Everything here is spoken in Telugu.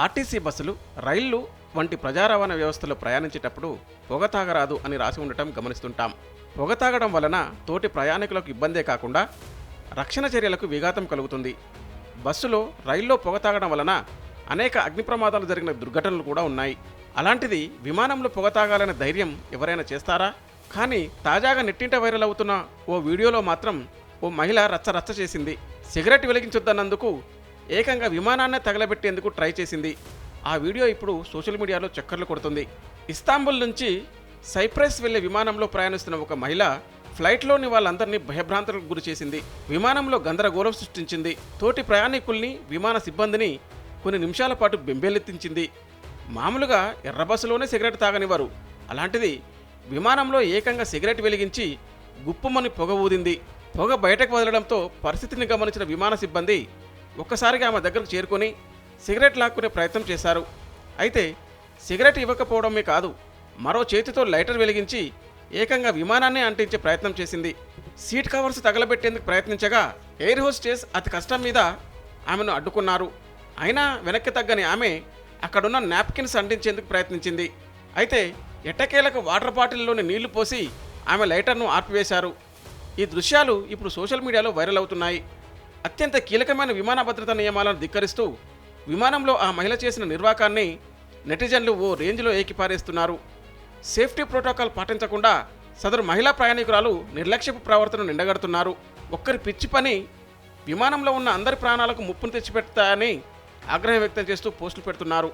ఆర్టీసీ బస్సులు రైళ్ళు వంటి ప్రజా రవాణా వ్యవస్థలో ప్రయాణించేటప్పుడు పొగ తాగరాదు అని రాసి ఉండటం గమనిస్తుంటాం. పొగ తాగడం వలన తోటి ప్రయాణికులకు ఇబ్బందే కాకుండా రక్షణ చర్యలకు విఘాతం కలుగుతుంది. బస్సులో రైల్లో పొగ తాగడం వలన అనేక అగ్ని ప్రమాదాలు జరిగిన దుర్ఘటనలు కూడా ఉన్నాయి. అలాంటిది విమానంలో పొగ తాగాలనే ధైర్యం ఎవరైనా చేస్తారా? కానీ తాజాగా నెట్టింట వైరల్ అవుతున్న ఓ వీడియోలో మాత్రం ఓ మహిళ రచ్చ రచ్చ చేసింది. సిగరెట్ వెలిగించొద్దన్నందుకు ఏకంగా విమానాన్నే తగలబెట్టేందుకు ట్రై చేసింది. ఆ వీడియో ఇప్పుడు సోషల్ మీడియాలో చక్కర్లు కొడుతుంది. ఇస్తాంబుల్ నుంచి సైప్రస్ వెళ్ళే విమానంలో ప్రయాణిస్తున్న ఒక మహిళ ఫ్లైట్లోని వాళ్ళందరినీ భయభ్రాంతులకు గురి చేసింది. విమానంలో గందరగోళం సృష్టించింది. తోటి ప్రయాణికుల్ని విమాన సిబ్బందిని కొన్ని నిమిషాల పాటు బెంబేలెత్తించింది. మామూలుగా ఎర్ర బస్సులోనే సిగరెట్ తాగనివారు అలాంటిది విమానంలో ఏకంగా సిగరెట్ వెలిగించి గుప్పుమని పొగ ఊదింది. పొగ బయటకు వదలడంతో పరిస్థితిని గమనించిన విమాన సిబ్బంది ఒక్కసారిగా ఆమె దగ్గరకు చేరుకొని సిగరెట్ లాక్కునే ప్రయత్నం చేశారు. అయితే సిగరెట్ ఇవ్వకపోవడమే కాదు మరో చేతితో లైటర్ వెలిగించి ఏకంగా విమానాన్ని అంటించే ప్రయత్నం చేసింది. సీట్ కవర్స్ తగలబెట్టేందుకు ప్రయత్నించగా ఎయిర్ హోస్టేస్ అతి కష్టం మీద ఆమెను అడ్డుకున్నారు. అయినా వెనక్కి తగ్గని ఆమె అక్కడున్న నాప్కిన్స్ అంటించేందుకు ప్రయత్నించింది. అయితే ఎట్టకేలకు వాటర్ బాటిల్లోని నీళ్ళు పోసి ఆమె లైటర్ను ఆర్పివేశారు. ఈ దృశ్యాలు ఇప్పుడు సోషల్ మీడియాలో వైరల్ అవుతున్నాయి. అత్యంత కీలకమైన విమాన భద్రతా నియమాలను ధిక్కరిస్తూ విమానంలో ఆ మహిళ చేసిన నిర్వాకాన్ని నెటిజన్లు ఓ రేంజ్లో ఏకిపారేస్తున్నారు. సేఫ్టీ ప్రోటోకాల్ పాటించకుండా సదరు మహిళా ప్రయాణికురాలు నిర్లక్ష్యపు ప్రవర్తనను నిండగడుతున్నారు. ఒక్కరి పిచ్చి పని విమానంలో ఉన్న అందరి ప్రాణాలకు ముప్పును తెచ్చిపెడతాయని ఆగ్రహం వ్యక్తం చేస్తూ పోస్టులు పెడుతున్నారు.